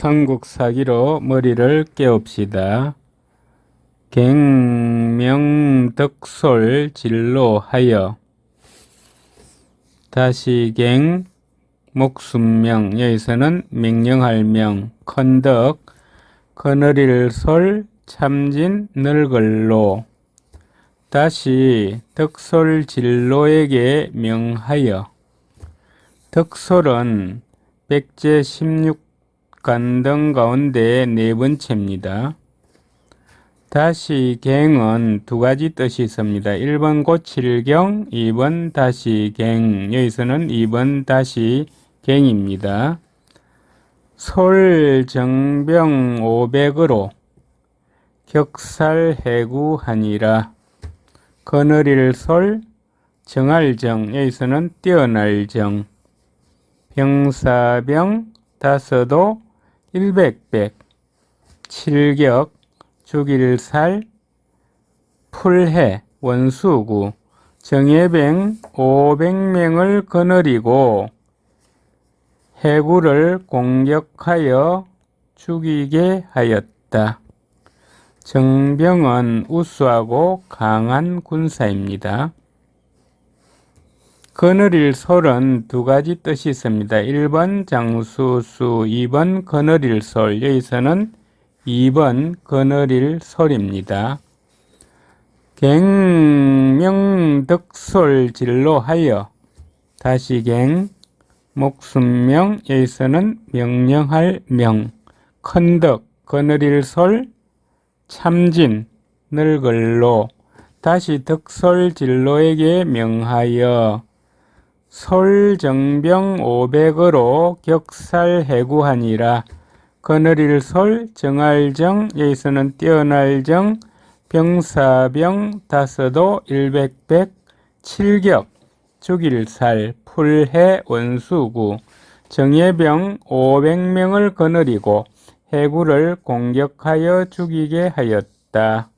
삼국사기로 머리를 깨웁시다. 갱명덕솔 진로하여 다시 갱 목숨명 여기서는 명령할 명 컨덕 거느릴 솔 참진 늙을로 다시 덕솔 진로에게 명하여 덕솔은 백제 16 간등 가운데 네 번째입니다. 다시 갱은 두 가지 뜻이 있습니다. 1번 고칠경, 2번 다시 갱. 여기서는 2번 다시 갱입니다. 솔정병 500으로 격살해구하니라. 거느릴 솔, 정할정. 여기서는 뛰어날 정. 병사병 다서도 일백백 칠격 죽일살 풀해 원수구 정예병 오백 명을 거느리고 해구를 공격하여 죽이게 하였다. 정병은 우수하고 강한 군사입니다. 거느릴 솔은 두 가지 뜻이 있습니다. 1번 장수수, 2번 거느릴 솔. 여기서는 2번 거느릴 솔입니다. 갱명덕솔 진로하여 다시 갱 목숨명 여기서는 명령할 명 컨덕 거느릴 솔 참진 늙을로 다시 덕솔 진로에게 명하여 솔정병 500으로 격살해구하니라. 거느릴 솔 정할정 여기서는 뛰어날 정 병사병 다서도 일백백 칠격 죽일살 풀해 원수구 정예병 500명을 거느리고 해구를 공격하여 죽이게 하였다.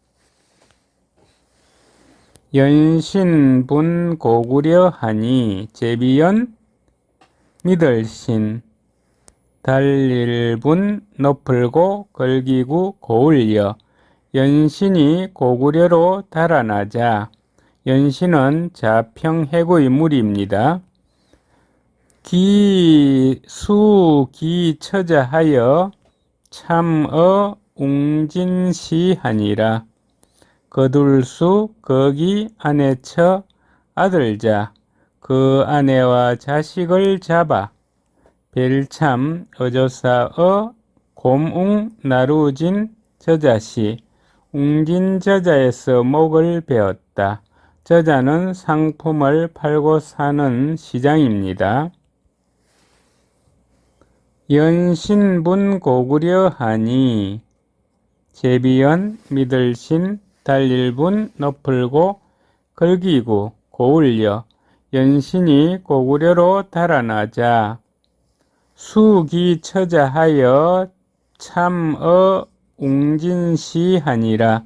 연신분 고구려 하니 제비연 미들신 달릴분 높을고 걸기구 고울려 연신이 고구려로 달아나자 연신은 자평해구의 물입니다. 기, 수, 기, 처자하여 참어 웅진시하니라. 거둘수 거기 아내처 아들자 그 아내와 자식을 잡아 벨참 어조사어 곰웅 나루진 저자시 웅진 저자에서 목을 베었다. 저자는 상품을 팔고 사는 시장입니다. 연신분 고구려 하니 제비연 미들신 달릴분 높을고 걸기구 고울려 연신이 고구려로 달아나자. 수기 처자하여 참어 웅진시하니라.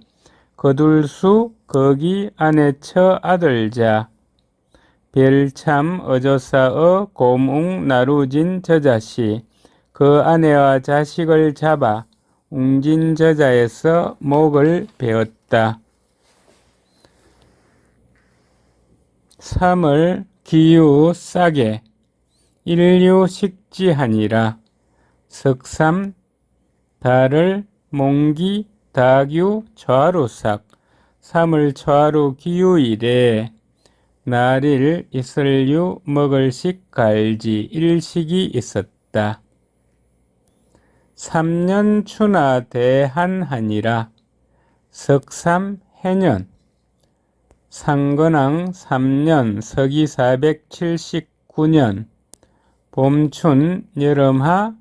거둘수 거기 아내처 아들자. 별참 어조사어 곰웅 나루진 저자시. 그 아내와 자식을 잡아 웅진저자에서 목을 베었다. 3을 기유 싸게 인류 식지하니라 석삼 달을 몽기 다규 좌루삭 삼을 좌루 기유일에 날일 이슬유 먹을식 갈지 일식이 있었다. 3년 추나 대한하니라. 석삼 해년. 상건왕 3년 서기 479년. 봄춘 여름하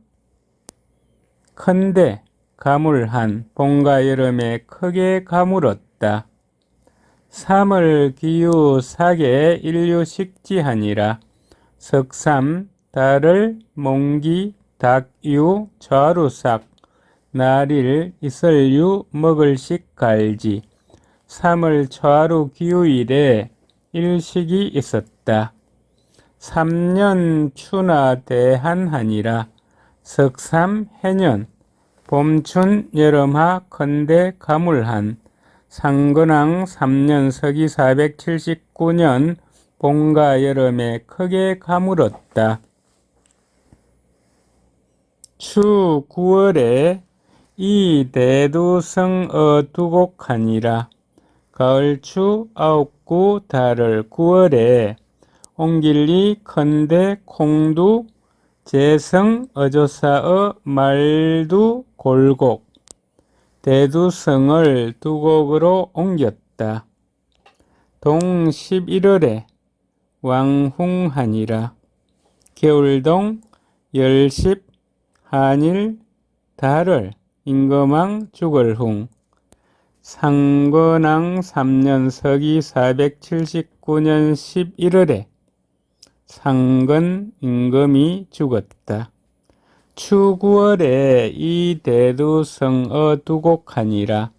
큰대 가물한 봄과 여름에 크게 가물었다. 3월 기후 사계 인류 식지하니라. 석삼 달을 몽기 닭유 좌루삭. 나릴 이설유 먹을식 갈지. 3월 좌루 기후일에 일식이 있었다. 3년 추나 대한하니라. 석삼 해년. 봄춘 여름하 컨대 가물한. 상건왕 3년 서기 479년. 봄과 여름에 크게 가물었다. 추 9월에 이 대두성어 두곡하니라. 가을 추 아홉 구 달을 9월에 옹길리 컨대 콩두 재성 어조사어 말두 골곡 대두성을 두 곡으로 옮겼다. 동 11월에 왕흥하니라. 겨울동 열십 한일 달을 임금왕 죽을흥 상건왕 3년 서기 479년 11월에 상건 임금이 죽었다. 추 9월에 이 대두 성어 두곡하니라.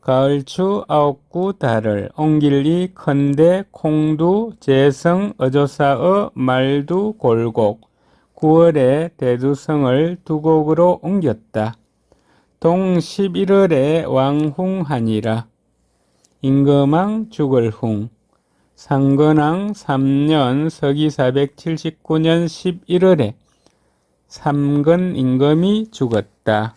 가을추 아홉구 달을 옹길리 컨대 콩두 재성 어조사어 말두 골곡 9월에 대두성을 두 곡으로 옮겼다. 동 11월에 왕흥하니라. 임금왕 죽을흥 상건왕 3년 서기 479년 11월에 삼건 임금이 죽었다.